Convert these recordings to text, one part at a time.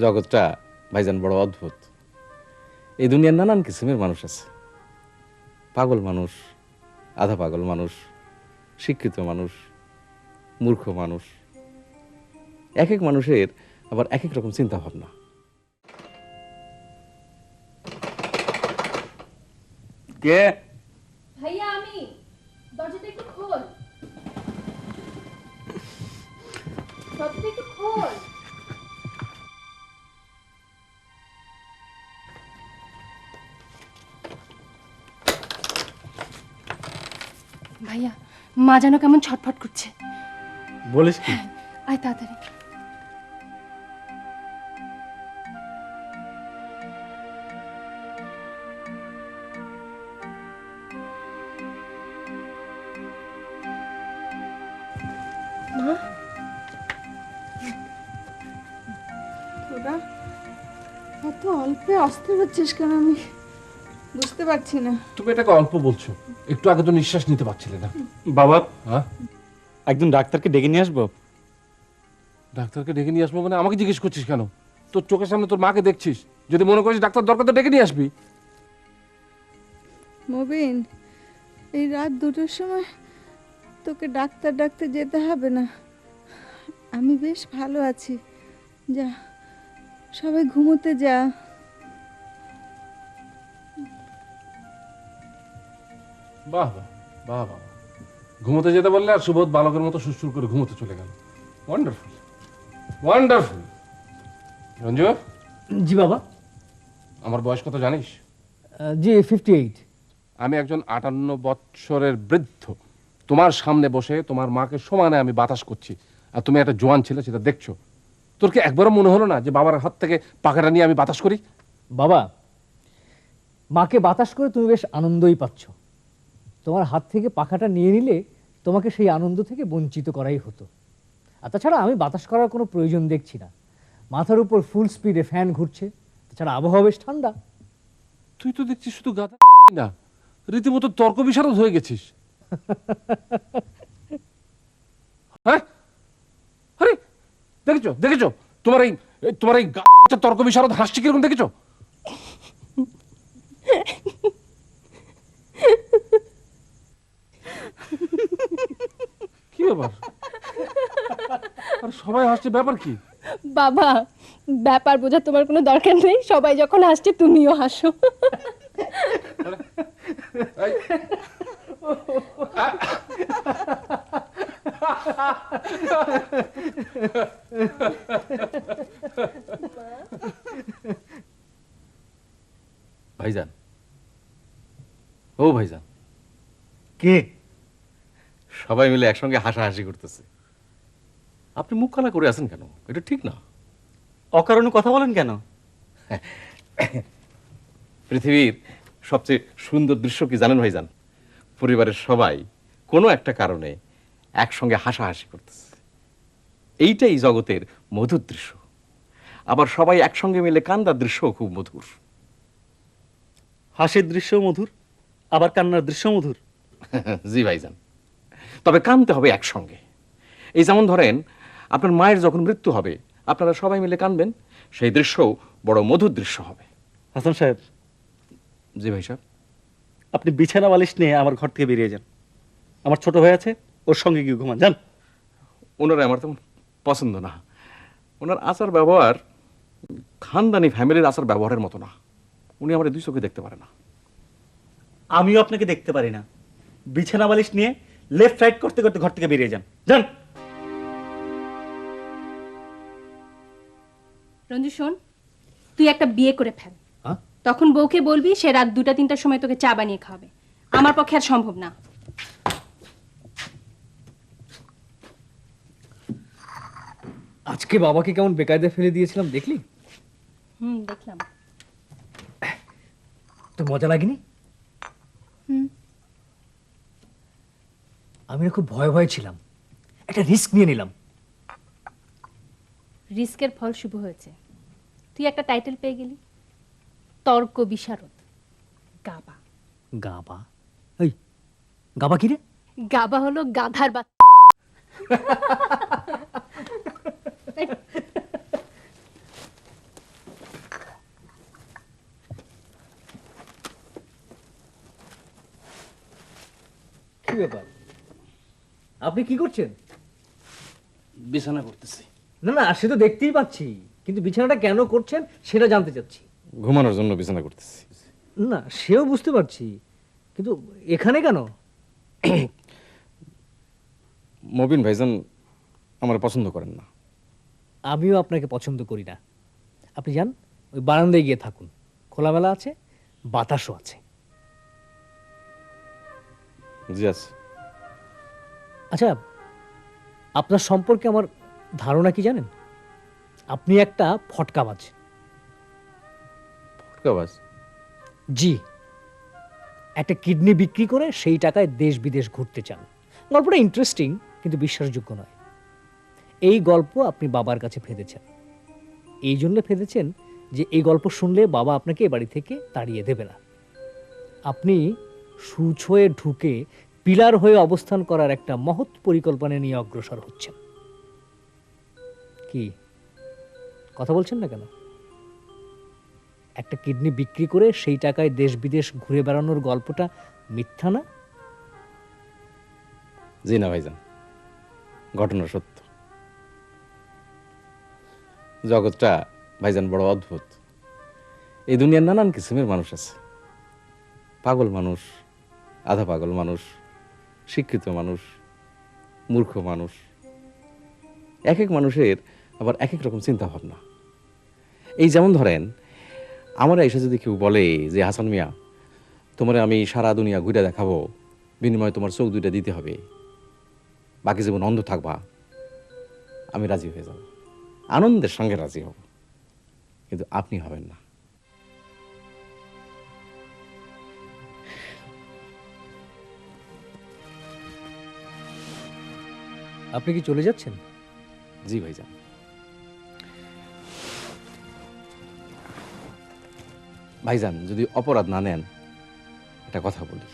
জগৎটা ভাইজান বড় অদ্ভুত। এই দুনিয়ার নানান কিসিমের মানুষ আছে। পাগল মানুষ আধা পাগল মানুষ শিক্ষিত মানুষ মূর্খ মানুষ। এক এক মানুষের আবার এক এক রকম চিন্তা ভাবনা কে? ভাইয়া আমি। দরজাটা একটু খোল। দরজাটা একটু খোল। মা যেন কেমন ছটফট করছে। বলিস কি? আয় তাড়াতাড়ি। মা? তোরা এত অল্পে অস্থির হচ্ছিস কেন আমি? বুঝতে পারছি না। তুমি এটাকে অল্প বলছো। একটু আগে তো নিঃশ্বাস নিতে পারছিলে না। বাবা হ্যাঁ? একজন ডাক্তারকে ডেকে নিয়ে আসব? ডাক্তারকে ডেকে নিয়ে আসব মানে আমাকে জিজ্ঞেস করছিস কেন? তোর চোখের সামনে তোর মাকে দেখছিস? যদি মনে করিস ডাক্তার দরকার তো ডেকে নিয়ে আসবি। মবিন এই রাত দুটোর সময় তোকে ডাক্তার ডাকতে যেতে হবে না। আমি বেশ ভালো আছি। যা সবাই ঘুমোতে যা। বাহ বাহ বাহ বাহ। ঘুমোতে যেতে বললে আর সুবোধ বালকের মতো সুস্থুর করে ঘুমোতে চলে গেল। Wonderful wonderful Ranju? জি বাবা। আমার বয়স কত জানিস? জি ফিফটি এইট আমি একজন আটান্ন বৎসরের বৃদ্ধ। তোমার সামনে বসে তোমার মাকে সমানে আমি বাতাস করছি। আর তুমি একটা জোয়ান ছেলে সেটা দেখছ। তোর কি একবারও মনে হলো না যে বাবার হাত থেকে পাখাটা নিয়ে আমি বাতাস করি? বাবা মাকে বাতাস করে তুমি বেশ আনন্দই পাচ্ছ। তোমার হাত থেকে পাখাটা নিয়ে নিলে তোমাকে সেই আনন্দ থেকে বঞ্চিত করাই হতো। আর তাছাড়া আমি বাতাস করার কোনো প্রয়োজন দেখছি না। মাথার উপর ফুল স্পিডে ফ্যান ঘুরছে। তাছাড়া আবহাওয়া বেশ ঠান্ডা। তুই তো দেখছিস শুধু গাধা না রীতিমতো তর্ক বিশারদ হয়ে গেছিস। হ্যাঁ? আরে দেখেছ দেখেছ? তোমার এই তোমার এই তর্ক বিশারদ হাসছে কীরকম দেখেছ? ব্যাপার? আর সবাই হাসছে ব্যাপার কি? বাবা ব্যাপার বোঝা তোমার কোনো দরকার নেই সবাই যখন হাসছে তুমিও হাসো। ভাইজান। ও ভাইজান। কে? সবাই মিলে একসঙ্গে হাসাহাসি করতেছে। আপনি মুখ কালা করে আছেন কেন? এটা ঠিক না। অকারণে কথা বলেন কেন? পৃথিবীর সবচেয়ে সুন্দর দৃশ্য কি জানেন ভাইজান? পরিবারের সবাই কোনো একটা কারণে একসঙ্গে হাসাহাসি করতেছে। এইটাই জগতের মধুর দৃশ্য। আবার সবাই একসঙ্গে মিলে কান্দার দৃশ্যও খুব মধুর। হাসির দৃশ্য মধুর আবার কান্নার দৃশ্য মধুর। জি ভাইজান। তবে কানতে হবে একসঙ্গে। এই যেমন ধরেন আপনার মায়ের যখন মৃত্যু হবে আপনারা সবাই মিলে কানবেন সেই দৃশ্যও বড় মধুর দৃশ্য হবে। হাসান সাহেব। জি ভাই সাহেব। আপনি বিছানা বালিশ নিয়ে আমার ঘর থেকে বেরিয়ে যান। আমার ছোট ভাই আছে ওর সঙ্গে গিয়ে ঘুমান যান। ওনারা আমার তেমন পছন্দ না। ওনার আচার ব্যবহার খানদানি ফ্যামিলির আচার ব্যবহারের মতো না। উনি আমার দুই চোখে দেখতে পারে না। আমিও আপনাকে দেখতে পারি না। বিছানা বালিশ নিয়ে লেফট রাইট করতে করতে ঘর থেকে বেরিয়ে যান। যান। রঞ্জু শোন। তুই একটা বিয়ে করে ফেল? তখন বউকে বলবি সে রাত দুটা তিনটার সময় তোকে চা বানিয়ে খাওয়াবে। আমার পক্ষে আর সম্ভব না। আজকে বাবাকে কেমন বেকায়দা ফেলে দিয়েছিলাম দেখলি? হুম দেখলাম। তো মজা লাগেনি? আমি খুব ভয় ভয় ছিলাম। একটা রিস্ক নিয়ে নিলাম। রিস্কের ফল শুভ হয়েছে। তুই একটা টাইটেল পেয়ে গেলি। তর্ক বিশারদ। গাবা। গাবা? এই গাবা কি রে? গাবা হলো গাধার বা কি ব্যাপার? আপনি কি করছেন? বিছানা করতেছি। না না সে তো দেখতেই পাচ্ছি। কিন্তু বিছানাটা কেন করছেন সেটা জানতে চাচ্ছি। ঘুমানোর জন্য বিছানা করতেছি। না সেও বুঝতে পারছি। কিন্তু এখানে কেন? মবিন ভাইজান আমার পছন্দ করেন না। আমিও আপনাকে পছন্দ করি না। আপনি যান ওই বারান্দায় গিয়ে থাকুন। খোলামেলা আছে বাতাসও আছে। জি আছে। আচ্ছা আপনার সম্পর্কে আমার ধারণা কি জানেন? আপনি একটা ফটকাবাজ ফটকাবাজ জি। একটা কিডনি বিক্রি করে সেই টাকায় দেশ বিদেশ ঘুরতে চান। গল্পটা ইন্টারেস্টিং কিন্তু বিশ্বাসযোগ্য নয়। এই গল্প আপনি বাবার কাছে ফেঁদেছেন। এই জন্য ফেঁদেছেন যে এই গল্প শুনলে বাবা আপনাকে এ বাড়ি থেকে তাড়িয়ে দেবে না। আপনি সুচ হয়ে ঢুকে পিলার হয়ে অবস্থান করার একটা মহৎ পরিকল্পনা নিয়ে অগ্রসর হচ্ছেন। কি? কথা বলছেন না কেন? একটা কিডনি বিক্রি করে সেই টাকায় দেশ বিদেশ ঘুরে বেড়ানোর গল্পটা মিথ্যা না? জি না ভাইজান, ঘটনা সত্য। জগৎটা ভাইজান বড় অদ্ভুত। এই দুনিয়ার নানান কিসিমের মানুষ আছে। পাগল মানুষ, আধা পাগল মানুষ শিক্ষিত মানুষ, মূর্খ মানুষ। এক এক মানুষের আবার এক এক রকম চিন্তা ভাবনা এই যেমন ধরেন, আমার এসে যদি কেউ বলে যে, হাসান মিয়া, তোমারে আমি সারা দুনিয়া ঘুরে দেখাবো, বিনিময়ে তোমার চোখ দুইটা দিতে হবে। বাকি জীবন অন্ধ থাকবা। আমি রাজি হয়ে যাব। আনন্দের সঙ্গে রাজি হব। কিন্তু আপনি হবেন না। আপনি কি চলে যাচ্ছেন? জি, ভাইজান। ভাইজান, যদি অপরাধ না নেন, একটা কথা বলি।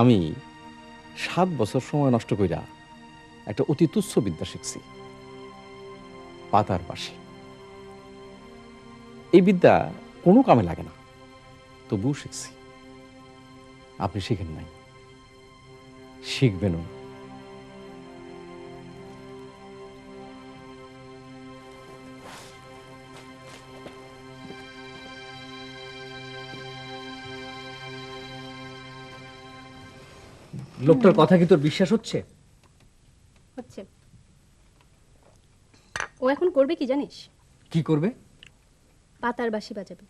আমি সাত বছর সময় নষ্ট কইরা একটা অতি তুচ্ছ বিদ্যা শিখছি। পাতার পাশে। এই বিদ্যা কোনো কামে লাগে না, তবুও শিখছি। আপনি শিখেন নাই। শিখবেনও। লোকটার কথা কি তোর বিশ্বাস হচ্ছে? হচ্ছে। ও এখন করবে কি জানিস? কি করবে? পাতার বাঁশি বাজাবে।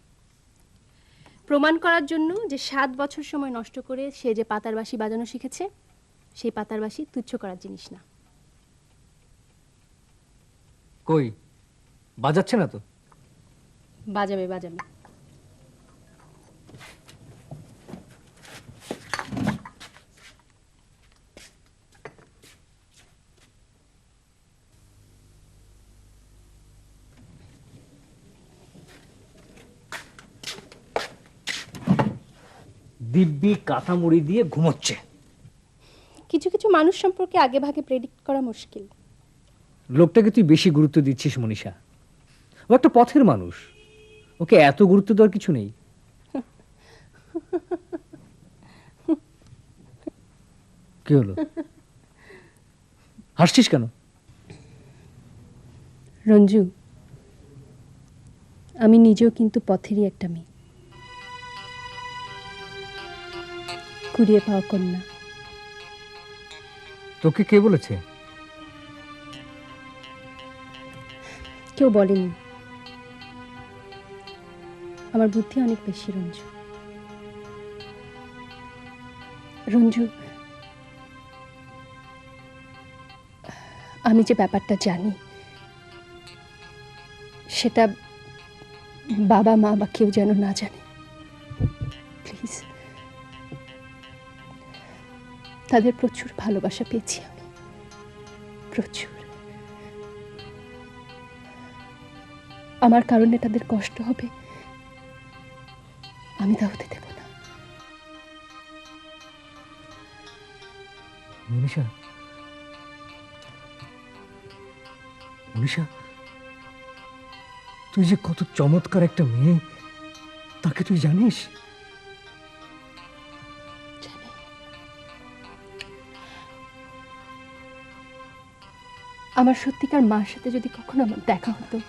প্রমাণ করার জন্য যে সাত বছর সময় নষ্ট করে সে যে পাতার বাঁশি বাজানো শিখেছে সেই পাতার বাঁশি তুচ্ছ করার জিনিস না। কই? বাজাচ্ছে না তো? বাজাবে বাজাবে। দিব্যি কাঁথা মুড়ি দিয়ে ঘুমোচ্ছে। কিছু কিছু মানুষ সম্পর্কে আগে ভাগে প্রেডিক্ট করা মুশকিল। লোকটাকে তুই বেশি গুরুত্ব দিচ্ছিস মনীষা। ও একটা পথের মানুষ। ওকে এত গুরুত্ব দেওয়ার কিছু নেই। কি হলো? হাসছিস কেন? রঞ্জু আমি নিজেও কিন্তু পথেরই একটা মেয়ে। কুড়িয়ে পাওয়া কন্যা। তোকে কে বলেছে? কেউ বলেনি। আমার বুদ্ধি অনেক বেশি রঞ্জু। রঞ্জু আমি যে ব্যাপারটা জানি সেটা বাবা মা বা কেউ যেন না জানে। তাদের প্রচুর ভালোবাসা পেয়েছি আমি। প্রচুর। আমার কারণে তাদের কষ্ট হবে, আমি তা হতে দেব না। তুই যে কত চমৎকার একটা মেয়ে, তাকে তুই জানিস? আমার সত্যিকার মার সাথে যদি কখনো আমার দেখা হতো,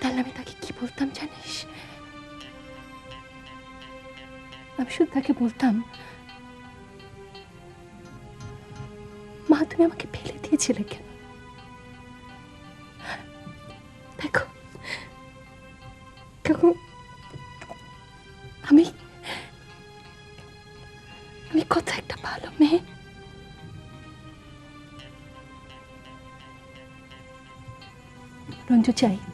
তাহলে আমি তাকে কি বলতাম জানিস? আমি শুধু তাকে বলতাম, মা, তুমি আমাকে ফেলে দিয়েছিলে কেন? রঞ্জু চাই